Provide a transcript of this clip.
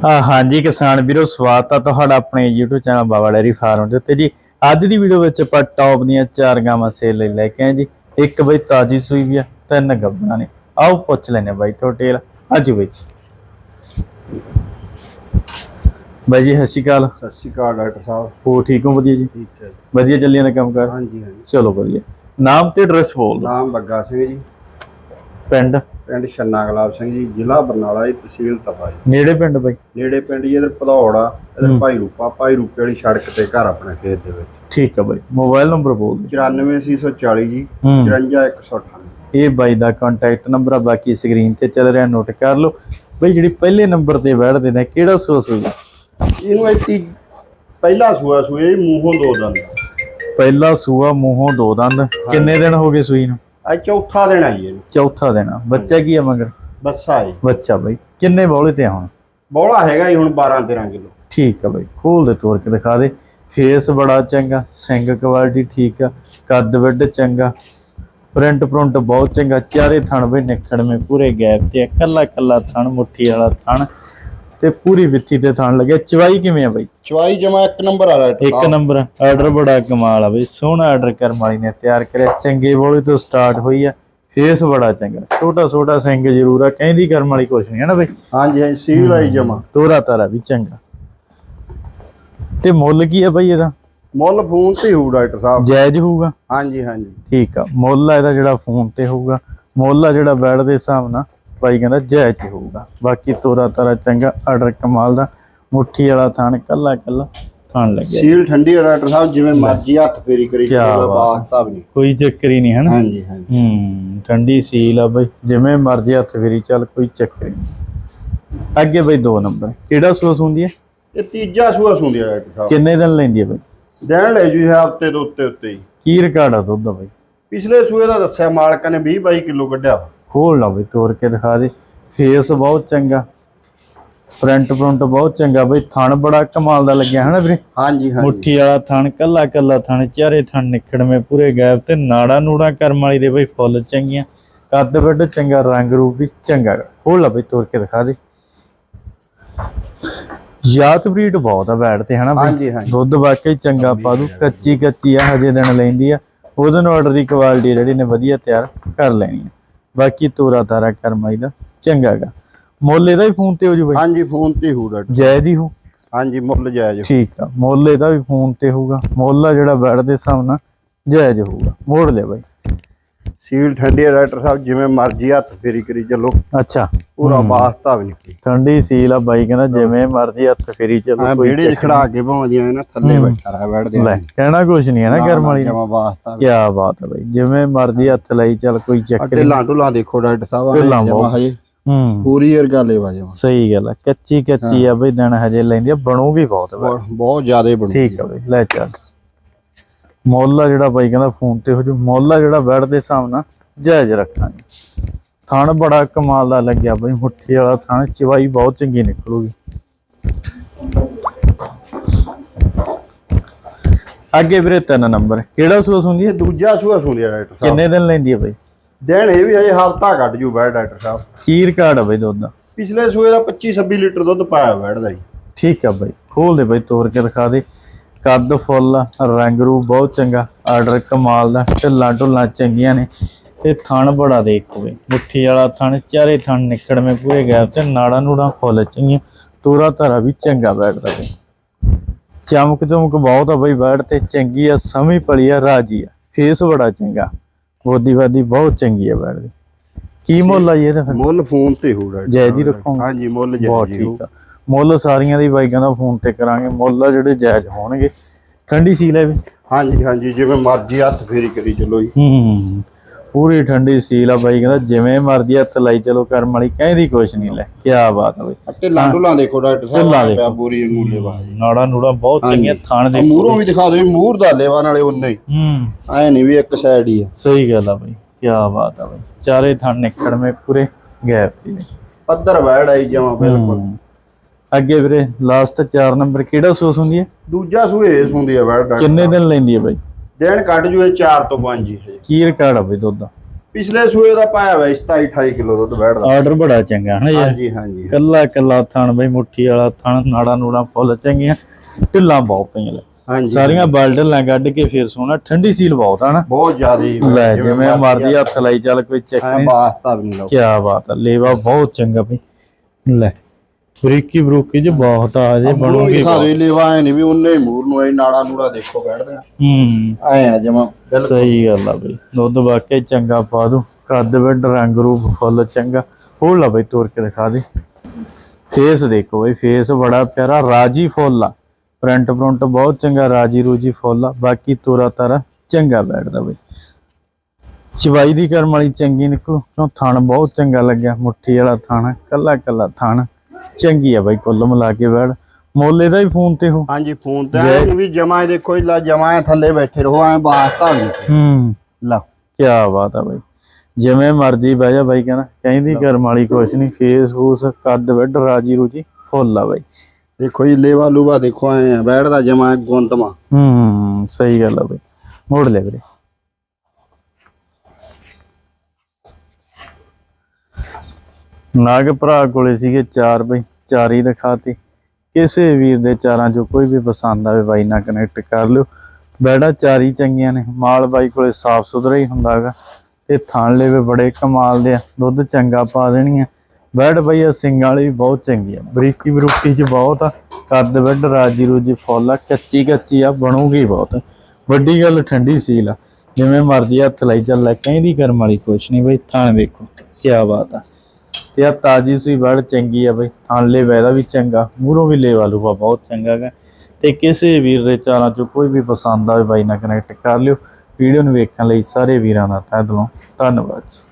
ਆ ਹਾਂਜੀ ਕਿਸਾਨ ਵੀਰੋ ਸਵਾਗਤ ਆ ਤੁਹਾਡਾ ਆਪਣੇ YouTube channel Baba dairy farm ਦੇ ਉੱਤੇ ਜੀ। ਅੱਜ ਦੀ ਵੀਡੀਓ ਵਿੱਚ ਆਪਾਂ ਟੌਪ ਦੀਆਂ ਚਾਰ ਗਾਵਾਂ ਸੇਲ ਲਈ ਲੈ ਕੇ ਆਏ ਜੀ। ਇੱਕ ਬਈ ਤਾਜੀ ਸੂਈ ਵੀ ਆ ਤਿੰਨ ਗੱਭਣਾ ਨੇ। ਆਓ ਪੁੱਛ ਲੈਨੇ ਬਾਈ ਤੋਂ ਟੇਲ ਅੱਜ ਵਿੱਚ। ਬਾਈ ਜੀ ਸਤਿ ਸ਼੍ਰੀ ਅਕਾਲ। ਸਤਿ ਸ਼੍ਰੀ ਅਕਾਲ ਡਾਕਟਰ ਸਾਹਿਬ। ਹੋ ਠੀਕ ਹੋ ਵਧੀਆ ਜੀ? ਠੀਕ ਹੈ ਵਧੀਆ ਚੱਲੀਆਂ ਦਾ ਕੰਮ ਕਰ? ਹਾਂਜੀ ਹਾਂਜੀ। ਚਲੋ ਵਧੀਆ। ਨਾਮ ਤੇ ਐਡਰੈਸ ਬੋਲ ਨਾਮ ਬੱਗਾ ਸਿੰਘ ਜੀ। ਪਿੰਡ? ਪਿੰਡ ਛੰਨਾ ਗੁਲਾਬ ਸਿੰਘ ਜੀ ਜ਼ਿਲ੍ਹਾ ਬਰਨਾਲਾ ਜੀ ਤਹਿਸੀਲ ਤਪਾ ਜੀ। ਨੇੜੇ ਪਿੰਡ ਬਾਈ? ਨੇੜੇ ਪਿੰਡ ਜੀ ਇਧਰ ਆ ਇਧਰ ਹੂੰ। ਭਾਈ ਰੂਪਾ ਭਾਈ ਰੂਪੇ ਵਾਲੀ ਸੜਕ ਤੇ ਘਰ ਆਪਣੇ ਖੇਤ ਦੇ ਵਿੱਚ। ਠੀਕ ਆ ਬਾਈ ਮੋਬਾਈਲ ਨੰਬਰ ਬੋਲ ਦਿਓ। 94640 ਜੀ ਹੂੰ। 54198 ਇਹ ਬਾਈ ਦਾ ਕੰਟੈਕਟ ਨੰਬਰ ਆ ਬਾਕੀ ਸਕਰੀਨ ਤੇ ਚੱਲ ਰਿਹਾ ਨੋਟ ਕਰ ਲਓ। ਬਈ ਜਿਹੜੀ ਪਹਿਲੇ ਨੰਬਰ ਤੇ ਬੈਠਦੇ ਨੇ ਕਿਹੜਾ ਸੋਸ ਹੋਊਗਾ ਇਹਨੂੰ ਇੱਥੇ ਪਹਿਲਾ ਸੂਆ ਸੂਏ ਮੂੰਹੋਂ ਦੋ ਦੰਦ। ਪਹਿਲਾ ਸੂਆ ਮੂੰਹੋਂ ਦੋ ਦੰਦ। ਕਿੰਨੇ ਦਿਨ ਹੋ ਗਏ ਸੂਈ ਨੂੰ? ਅੱਜ ਚੌਥਾ ਦਿਨ ਆ ਜੀ ਇਹਨੂੰ ਚੌਥਾ ਦਿਨ ਆ। ਬੱਚਾ ਕੀ ਆ ਮਗਰ? ਬੱਸਾ ਜੀ ਬੱਚਾ ਬਈ। ਕਿੰਨੇ ਬੋਲੇ ਤੇ ਆ ਹੁਣ? ਬੋਲਾ ਹੈਗਾ ਜੀ ਹੁਣ 12 13 ਕਿਲੋ। ਠੀਕ ਆ ਬਈ। ਖੋਲ ਦੇ ਤੋਰ ਕੇ ਦਿਖਾ ਦੇ। ਫੇਸ ਬੜਾ ਚੰਗਾ ਸਿੰਗ ਕੁਆਲਿਟੀ ਠੀਕ ਆ ਕੱਦ ਵੱਡ ਚੰਗਾ ਪ੍ਰਿੰਟ ਪ੍ਰਿੰਟ ਬਹੁਤ ਚੰਗਾ। ਚਾਰੇ ਥਣ ਬਈ ਨਿਖੜਵੇਂ ਪੂਰੇ ਗੈਪ ਤੇ ਆ, ਕੱਲਾ ਕੱਲਾ ਥਣ ਮੁੱਠੀ ਵਾਲਾ ਥਣ। ਤੇ ਪੂਰੀ ਵਿੱਥੀ ਤੇ ਥਣ ਲੱਗਿਆ ਚਵਾਈ ਕਿਵੇਂ ਆ ਬਈ? ਚਵਾਈ ਜਮਾ ਇੱਕ ਨੰਬਰ ਆ ਡਾਕਟਰ ਇੱਕ ਨੰਬਰ ਆਰਡਰ ਬੜਾ ਕਮਾਲ ਆ ਬਈ। ਸੋਹਣਾ ਆਰਡਰ ਕਰਮ ਵਾਲੀ ਨੇ ਤਿਆਰ ਕਰਿਆ। ਚੰਗੇ ਬੋਲੇ ਤੋਂ ਸਟਾਰਟ ਹੋਈ ਆ। ਫੇਸ ਬੜਾ ਚੰਗਾ। ਛੋਟਾ ਛੋਟਾ ਸਿੰਘ ਜ਼ਰੂਰ ਆ। ਕਹਿੰਦੀ ਕਰਮ ਵਾਲੀ ਕੁਛ ਨਹੀਂ ਹੈ ਨਾ ਬਈ? ਹਾਂਜੀ ਹਾਂਜੀ ਸੀਲ ਆਈ ਜਮਾ। ਤੋਰਾ ਤਾਰਾ ਵੀ ਚੰਗਾ। ਤੇ ਮੁੱਲ ਕੀ ਆ ਬਈ ਇਹਦਾ? ਮੁੱਲ ਫੋਨ ਤੇ ਹੋਊ ਡਾਕਟਰ ਸਾਹਿਬ। ਜਾਇਜ਼ ਹੋਊਗਾ? ਹਾਂਜੀ ਹਾਂਜੀ। ਠੀਕ ਆ। ਮੁੱਲ ਆ ਇਹਦਾ ਜਿਹੜਾ ਫੋਨ ਤੇ ਹੋਊਗਾ। ਮੁੱਲ ਆ ਜਿਹੜਾ ਬੈਡ ਦੇ ਹਿਸਾਬ ਨਾਲ। ਭਾਈ ਕਹਿੰਦਾ ਜਾਇਜ਼ ਹੀ ਹੋਊਗਾ। ਬਾਕੀ ਤੋਰਾ ਤਾਰਾ ਚੰਗਾ ਆਰਡਰ ਕਮਾਲ ਦਾ। ਮੁੱਠੀ ਵਾਲਾ ਥਾਨ ਕੱਲਾ ਕੱਲਾ ਥਾਨ ਲੱਗਿਆ। ਸੀਲ ਠੰਡੀ ਆ ਡਾਕਟਰ ਸਾਹਿਬ ਜਿਵੇਂ ਮਰਜ਼ੀ ਹੱਥ ਫੇਰੀ ਕਰੀ ਬਾਤ। ਵਾਸਤਾ ਵੀ ਨਹੀਂ। ਕੋਈ ਚੱਕਰ ਹੀ ਨਹੀਂ ਹੈ ਨਾ ਹਾਂਜੀ ਹਾਂਜੀ। ਹੂੰ ਠੰਡੀ ਸੀਲ ਆ ਬਈ। ਜਿਵੇਂ ਮਰਜ਼ੀ ਹੱਥ ਫੇਰੀ ਚੱਲ ਕੋਈ ਚੱਕਰ ਹੀ ਨਹੀਂ। ਅੱਗੇ ਬਈ ਦੋ ਨੰਬਰ। ਕਿਹੜਾ ਸੋਸ ਹੁੰਦੀ ਹੈ? ਇਹ ਤੀਜਾ ਸੂਆ ਸੁੰਦੀ ਆ ਡਾਕਟਰ ਸਾਹਿਬ। ਕਿੰਨੇ ਦਿਨ ਲੈਂਦੀ ਹੈ ਬਈ? ਦੇਣ ਲੈ ਜੀ ਹੈ ਹਫ਼ਤੇ ਦੇ ਉੱਤੇ ਉੱਤੇ ਹੀ। ਕੀ ਰਿਕਾਰਡ ਆ ਦੁੱਧ ਦਾ ਬਈ? ਪਿਛਲੇ ਸੂਏ ਦਾ ਦੱਸਿਆ ਮਾਲਕਾਂ ਨੇ 20 22 ਕਿਲੋ ਕੱਢਿਆ। ਖੋਲ ਲਾ ਬਈ ਤੋੜ ਕੇ ਦਿਖਾ ਦੇ। ਫੇਸ ਬਹੁਤ ਚੰਗਾ। ਪ੍ਰਿੰਟ ਪ੍ਰਿੰਟ ਬਹੁਤ ਚੰਗਾ ਬਈ। ਥਣ ਬੜਾ ਕਮਾਲ ਦਾ ਲੱਗਿਆ ਹੈ ਨਾ ਵੀਰੇ? ਹਾਂਜੀ ਹਾਂਜੀ। ਮੁੱਠੀ ਵਾਲਾ ਥਣ ਕੱਲਾ ਕੱਲਾ ਥਣ ਚਾਰੇ ਥਣ ਨਿਕੜਵੇਂ ਪੂਰੇ ਗੈਪ ਤੇ ਨਾੜਾ ਨੂੜਾ ਕਰਮ ਵਾਲੀ ਦੇ ਬਈ ਫੁੱਲ ਚੰਗੀਆਂ। ਕੱਦ ਵੱਡ ਚੰਗਾ ਰੰਗ ਰੂਪ ਵੀ ਚੰਗਾ। ਖੋਲ ਲਾ ਬਈ ਤੋੜ ਕੇ ਦਿਖਾ ਦੇ। ਜਾਤ ਬਰੀਡ ਬਹੁਤ ਆ ਬੈਠ ਤੇ ਹਨਾ ਹਾਂਜੀ ਦੁੱਧ ਵਾਕਈ ਚੰਗਾ ਪਾ ਦੂ ਕੱਚੀ ਕੱਚੀ ਆ ਹਜੇ ਦਿਨ ਲੈਂਦੀ ਆ। ਉਹਦੇ ਨਾਲ ਆਰਡਰ ਦੀ ਕੁਆਲਿਟੀ ਜਿਹੜੀ ਨੇ ਵਧੀਆ ਤਿਆਰ ਕਰ ਲੈਣੀ ਆ। ਬਾਕੀ ਤੋਰਾ ਤਾਰਾ ਕਰਮਾਈ ਦਾ ਚੰਗਾ ਗਾ। ਮੁੱਲ ਇਹਦਾ ਵੀ ਫੋਨ ਤੇ ਹੋ ਜੂ ਬਈ? ਹਾਂਜੀ ਫੋਨ ਤੇ ਹੋਊ ਡਾਕਟਰ ਜਾਇਜ਼ ਹੀ ਹੋ? ਹਾਂਜੀ ਮੁੱਲ ਜਾਇਜ਼ ਠੀਕ ਆ ਮੁੱਲ ਇਹਦਾ ਵੀ ਫੋਨ ਤੇ ਹੋਊਗਾ। ਮੁੱਲ ਆ ਜਿਹੜਾ ਬੈਠ ਦੇ ਹਿਸਾਬ ਨਾਲ ਜਾਇਜ਼ ਹੋਊਗਾ। ਮੋੜ ਲਿਆ ਬਾਈ। ਸੀਲ ਠੰਡੀ ਆ ਡਾਕਟਰ ਸਾਹਿਬ ਜਿਵੇਂ ਮਰਜ਼ੀ ਹੱਥ ਫੇਰੀ ਕਰੀ ਚੱਲੋ। ਅੱਛਾ। ਪੂਰਾ ਵਾਸਤਾ ਵੀ ਨਹੀਂ ਠੰਡੀ ਸੀਲ ਆ ਬਾਈ ਕਹਿੰਦਾ ਜਿਵੇਂ ਮਰਜ਼ੀ ਹੱਥ ਫੇਰੀ ਹਾਂ ਚਲੋ ਕੋਈ ਵਿਹੜੇ 'ਚ ਖੜਾ ਕੇ ਭਾਉਂਦੀਆਂ ਨਾ ਥੱਲੇ ਬੈਠਾ ਰਹਾ ਬੈਠਦੇ ਲੈ ਕਹਿਣਾ ਕੁਛ ਨਹੀਂ ਹੈ ਨਾ ਕਰਮ ਵਾਲੀ। ਜਮਾ ਵਾਸਤਾ ਕੀ ਬਾਤ ਹੈ ਬਾਈ ਜਿਵੇਂ ਮਰਜ਼ੀ ਹੱਥ ਲਈ ਚੱਲ ਕੋਈ ਚੱਕਰ ਨਹੀਂ। ਢਿੱਲਾਂ ਢੁੱਲਾਂ ਦੇਖੋ ਡਾਕਟਰ ਸਾਹਿਬ ਢਿੱਲਾਂ ਜਮਾ। ਹਜੇ। ਹੂੰ। ਪੂਰੀ ਵਰਗਾ ਲੈਵਾ ਜਮਾ। ਸਹੀ ਗੱਲ ਆ ਕੱਚੀ ਕੱਚੀ ਆ ਬਈ ਦਿਨ ਹਜੇ ਲੈਂਦੀ ਆ ਬਣੂਗੀ ਬਹੁਤ। ਬਹੁਤ- ਜ਼ਿਆਦਾ ਬਣੀ ਠੀਕ ਆ ਬਈ ਲੈ ਚੱਲ। ਮੁੱਲ ਆ ਜਿਹੜਾ ਬਾਈ ਕਹਿੰਦਾ ਫੋਨ ਤੇ ਹੋ ਜੂ ਮੁੱਲ ਆ ਜਿਹੜਾ ਬੈਠ ਦੇ ਹਿਸਾਬ ਨਾਲ ਜਾਇਜ਼ ਰੱਖਾਂਗੇ। ਥਣ ਬੜਾ ਕਮਾਲ ਦਾ ਲੱਗਿਆ ਬਈ ਮੁੱਠੀ ਵਾਲਾ ਥਣ ਚਵਾਈ ਬਹੁਤ ਚੰਗੀ ਨਿਕਲੂਗੀ। ਅੱਗੇ ਵੀਰੇ ਤਿੰਨ ਨੰਬਰ ਕਿਹੜਾ ਹੁੰਦੀ ਹੈ? ਇਹ ਦੂਜਾ ਸੂਆ ਸੁਣਿਆ ਡਾਕਟਰ ਸਾਹਿਬ। ਕਿੰਨੇ ਦਿਨ ਲੈਂਦੀ ਹੈ ਬਈ? ਦੇਣ ਇਹ ਵੀ ਹਜੇ ਹਫਤਾ ਕੱਢ ਜੂ ਬੈਠ ਡਾਕਟਰ ਸਾਹਿਬ। ਕੀ ਰਿਕਾਰਡ ਆ ਬਈ ਦੁੱਧ ਦਾ। ਪਿਛਲੇ ਸੂਏ ਦਾ 25 26 ਲੀਟਰ ਦੁੱਧ ਪਾਇਆ ਬੈਠਦਾ ਜੀ। ਠੀਕ ਆ ਬਾਈ ਖੋਲ ਦੇ ਬਾਈ ਤੋੜ ਕੇ ਦਿਖਾ ਦੇ। ਕੱਦ ਫੁੱਲ ਰੰਗ ਬਹੁਤ ਚੰਗਾ ਆਰਡਰ ਕਮਾਲ ਦਾ ਢਿੱਲਾਂ ਢੁੱਲਾਂ ਚੰਗੀਆਂ ਨੇ। ਤੇ ਥਣ ਬੜਾ ਦੇਖ ਹੋਵੇ। ਮੁੱਠੀ ਵਾਲਾ ਥਣ ਚਾਰੇ ਥਣ ਨਿਕੜਵੇਂ ਪੂਰੇ ਗੈਪ ਤੇ ਨਾੜਾ ਨੂੜਾ ਫੁੱਲ ਚੰਗੀਆਂ ਤੋਰਾ ਧਾਰਾ ਵੀ ਚੰਗਾ ਬੈਠਦਾ ਬਈ ਚਮਕ ਚਮਕ ਬਹੁਤ ਆ ਬਈ ਬੈਠ ਤੇ ਚੰਗੀ ਆ ਸਮੀ ਪਲੀ ਆ ਰਾਜੀ ਆ। ਫੇਸ ਬੜਾ ਚੰਗਾ ਬੋਦੀ ਵਾਦੀ ਬਹੁਤ ਚੰਗੀ ਆ ਬੈਠ ਦੀ। ਕੀ ਮੁੱਲ ਆ ਜੀ ਇਹਦਾ ਮੁੱਲ ਫੋਨ ਤੇ ਹੋ ਡਾਕਟਰ ਜਾਇਜ਼ ਹੀ ਸਾਹਿਬ। ਰੱਖੋਗੇ? ਹਾਂਜੀ ਮੁੱਲ ਹੀ ਹੋਊ। ਠੀਕ ਆ। ਮੁੱਲ ਸਾਰੀਆਂ ਦੀ ਬਾਈ ਕਹਿੰਦਾ ਫੋਨ ਤੇ ਕਰਾਂਗੇ ਮੁੱਲ ਆ ਜਿਹੜੇ ਜਾਇਜ਼ ਹੋਣਗੇ। ਠੰਡੀ ਸੀਲ ਹੈ ਵੀ? ਹਾਂਜੀ ਹਾਂਜੀ ਜਿਵੇਂ ਮਰਜ਼ੀ ਹੱਥ ਫੇਰੀ ਕਰੀ ਚੱਲੋ ਜੀ। ਹੂੰ ਪੂਰੀ ਠੰਡੀ ਸੀਲ ਆ ਬਾਈ ਕਹਿੰਦਾ ਜਿਵੇਂ ਮਰਜ਼ੀ ਹੱਥ ਲਾਈ ਚਲੋ ਕਰਮ ਵਾਲੀ ਕਹਿੰਦੀ ਕੁਛ ਨਹੀਂ ਲੈ ਕੀ ਬਾਤ ਬਾਈ। ਢਿੱਲਾਂ ਢੁੱਲਾਂ ਦੇਖੋ ਡਾਕਟਰ ਸਾਹਿਬ। ਪਿਆ ਪੂਰੀ ਮੂਲੇ ਬਾਜ ਨਾੜਾ ਨੂੜਾ ਬਹੁਤ ਚੰਗੀਆਂ ਥਾਣ ਦੇ ਮੂਹਰੋਂ ਵੀ ਦਿਖਾ ਦਿਓ ਮੂਹਰ ਦਾ ਲੇਵਾ ਨਾਲੇ ਉਨੇ ਹੀ। ਹੂੰ। ਐ ਨਹੀਂ ਵੀ ਇੱਕ ਸਾਈਡ ਹੀ ਆ। ਸਹੀ ਗੱਲ ਆ ਬਾਈ ਕੀ ਬਾਤ ਆ ਬਾਈ। ਚਾਰੇ ਥਾਣ ਨਿਕੜਵੇਂ ਪੂਰੇ ਗੈਪ ਦੀ। ਪੱਧਰ ਵੈੜ ਆਈ ਜਮਾ ਬਿਲਕੁਲ। ਅੱਗੇ ਵੀਰੇ ਲਾਸਟ 4 ਨੰਬਰ ਕਿਹੜਾ ਸੋਸ ਹੁੰਦੀ ਹੈ? ਦੂਜਾ ਸੂਏ ਹੁੰਦੀ ਵੈੜ ਡਾਕਟਰ ਕਿੰਨੇ ਦਿਨ ਲੈਂਦੀ ਹੈ ਬਾਈ? ਦਿਨ ਕੱਢ ਜੂ ਇਹ 4 ਤੋਂ 5 ਜੀ। ਕੀ ਰਿਕਾਰਡ ਆ ਬਾਈ ਦੁੱਧ ਦਾ? ਪਿਛਲੇ ਸੂਏ ਦਾ ਪਾਇਆ ਹੋਇਆ 27 28 ਕਿਲੋ ਦੁੱਧ ਬੈਠਦਾ ਆਰਡਰ ਬੜਾ ਚੰਗਾ ਹਨਾ ਯਾਰ? ਹਾਂਜੀ ਹਾਂਜੀ। ਕੱਲਾ ਕੱਲਾ ਥਣ ਬਈ ਮੁੱਠੀ ਵਾਲਾ ਥਣ ਨਾੜਾ ਨੂੜਾ ਫੁੱਲ ਚੰਗੀਆਂ। ਢਿੱਲਾਂ ਬਹੁਤ ਪਈਆਂ ਲੈ ਹਾਂਜੀ। ਸਾਰੀਆਂ ਬਲਡਲਾਂ ਕੱਢ ਕੇ ਫੇਰ ਸੋਣਾ ਠੰਡੀ ਸੀਲ ਬਹੁਤ ਆ ਨਾ ਬਹੁਤ ਜ਼ਿਆਦਾ। ਲੈ ਜਿਵੇਂ ਮਰਦੀ ਹੱਥ ਲਾਈ ਚੱਲ ਕੋਈ ਚੱਕ ਨਹੀਂ। ਵਾਸਤਾ ਵੀ ਨਹੀਂ ਲਓ। ਕੀ ਬਾਤ ਆ ਲੇਵਾ ਬਹੁਤ ਚੰਗਾ ਬਈ। ਲੈ। ਬਰੀਕੀ ਬਰੂਕੀ ਚ ਬਹੁਤ ਆ ਜੇ ਬਣੂਗੀ। ਸਾਰੇ ਲੈਵਾ ਐ ਨਹੀਂ ਵੀ ਉਹਨੇ ਮੂਰ ਨੂੰ ਐ ਨਾੜਾ ਨੂੜਾ ਦੇਖੋ ਬੈਠਦੇ ਆ ਹੂੰ। ਐ ਆ ਜਮਾ ਸਹੀ ਗੱਲ ਆ ਬਈ। ਦੁੱਧ ਵਾਕਿਆ ਚੰਗਾ ਪਾ ਦੂ। ਕੱਦ ਵਿੱਡ ਰੰਗ ਰੂਪ ਫੁੱਲ ਚੰਗਾ। ਹੋਰ ਲਾ ਬਈ ਤੋੜ ਕੇ ਦਿਖਾ ਦੇ। ਫੇਸ ਦੇਖੋ ਬਈ ਫੇਸ ਬੜਾ ਪਿਆਰਾ ਰਾਜੀ ਫੁੱਲ ਆ। ਪ੍ਰਿੰਟ ਪ੍ਰਿੰਟ ਬਹੁਤ ਚੰਗਾ ਰਾਜੀ ਰੂਜੀ ਫੁੱਲ ਆ। ਬਾਕੀ ਤੋਰਾ ਤਾਰਾ ਚੰਗਾ ਬੈਠਦਾ ਬਈ। ਚਵਾਈ ਦੀ ਕਰਮ ਵਾਲੀ ਚੰਗੀ ਨਿਕਲੂ। ਕਿਉਂ? ਥਣ ਬਹੁਤ ਚੰਗਾ ਲੱਗਿਆ। ਮੁੱਠੀ ਵਾਲਾ ਥਣ ਕੱਲਾ ਕੱਲਾ ਥਣ। ਚੰਗੀ ਆ ਬਈ ਕੁੱਲ ਮਿਲਾ ਕੇ ਬੈਠ ਮੋਲੇ ਦਾ ਹੀ ਫੋਨ ਤੇ ਹੋ। ਹਾਂਜੀ ਫੋਨ ਤੇ ਨੀ ਵੀ ਜਮਾ ਦੇਖੋ ਲਾ ਜਮਾ ਥੱਲੇ ਬੈਠੇ ਰਹੋ ਐ ਵੀ ਨਹੀਂ। ਹੂੰ। ਲਾ। ਕੀ ਬਾਤ ਆ ਬਾਈ। ਜਿਵੇਂ ਮਰਜ਼ੀ ਬਹਿ ਜਾ ਬਾਈ ਕਹਿੰਦਾ ਕਹਿੰਦੀ ਕਰਮ ਵਾਲੀ ਕੁਛ ਨਹੀਂ ਫੇਸ ਫੂਸ ਕੱਦ ਵੱਡ ਰਾਜੀ ਰੂਜੀ ਫੁੱਲ ਆ ਬਾਈ। ਦੇਖੋ ਜੀ ਲੇਵਾ ਲੂਵਾ ਦੇਖੋ ਐ ਆ, ਬੈਠਦਾ ਜਮਾ ਗੁੰਤਮਾ ਹੂੰ ਸਹੀ ਗੱਲ ਆ ਬਾਈ। ਮੋੜ ਲੈ ਵੀਰੇ। ਨਾਗ ਭਰਾ ਕੋਲੇ ਸੀਗੇ ਚਾਰ ਬਈ, ਚਾਰ ਹੀ ਦਿਖਾਤੀ ਕਿਸੇ ਵੀਰ ਦੇ ਚਾਰਾਂ ਚੋਂ ਕੋਈ ਵੀ ਪਸੰਦ ਆਵੇ ਬਾਈ ਨਾਲ ਕਨੈਕਟ ਕਰ ਲਿਓ। ਬੈੜਾ ਚਾਰ ਹੀ ਚੰਗੀਆਂ ਨੇ, ਮਾਲ ਬਾਈ ਕੋਲੇ ਸਾਫ਼ ਸੁਥਰਾ ਹੀ ਹੁੰਦਾਗਾ ਤੇ ਥਾਣ ਲੈਵੇ ਬੜੇ ਕਮਾਲ ਦੇ ਆ, ਦੁੱਧ ਚੰਗਾ ਪਾ ਦੇਣੀਆਂ। ਬੈੜ ਬਈ ਆ ਸਿੰਗਾਂ ਵਾਲੀ ਵੀ ਬਹੁਤ ਚੰਗੀ ਆ ਬਰੀਕੀ ਬਰੂਕੀ ਚ ਬਹੁਤ ਆ। ਕੱਦ ਵੱਡ ਰਾਜੀ ਰੂਜੀ ਫੁੱਲ ਆ, ਕੱਚੀ ਕੱਚੀ ਆ, ਬਣੂਗੀ ਬਹੁਤ। ਵੱਡੀ ਗੱਲ ਠੰਡੀ ਸੀਲ ਆ। ਜਿਵੇਂ ਮਰਜ਼ੀ ਹੱਥ ਲਾਈ ਚੱਲ, ਲੈ, ਕਹਿੰਦੀ ਕਰਮ ਵਾਲੀ ਕੁਛ ਨਹੀਂ ਬਈ ਥਾਣ ਦੇਖੋ ਕੀ ਬਾਤ ਆ। ਤੇ ਆ ਤਾਜੀ ਸੂਈ ਬੜ ਚੰਗੀ ਆ ਬਈ ਥਾਣ ਲੈ ਵੈਦਾ ਵੀ ਚੰਗਾ ਮੂਹਰੋਂ ਵੀ ਲੈ ਲੂਆ ਬਹੁਤ ਚੰਗਾ ਗਾ। ਤੇ ਕਿਸੇ ਵੀਰ ਦੇ ਚਾਰਾਂ ਚੋਂ ਕੋਈ ਵੀ ਪਸੰਦ ਆਵੇ ਬਾਈ ਨਾਲ ਕਨੈਕਟ ਕਰ ਲਿਓ, ਵੀਡੀਓ ਨੂੰ ਵੇਖਣ ਲਈ ਸਾਰੇ ਵੀਰਾਂ ਦਾ ਤਹਿ ਦਿਲੋਂ, ਧੰਨਵਾਦ ਜੀ।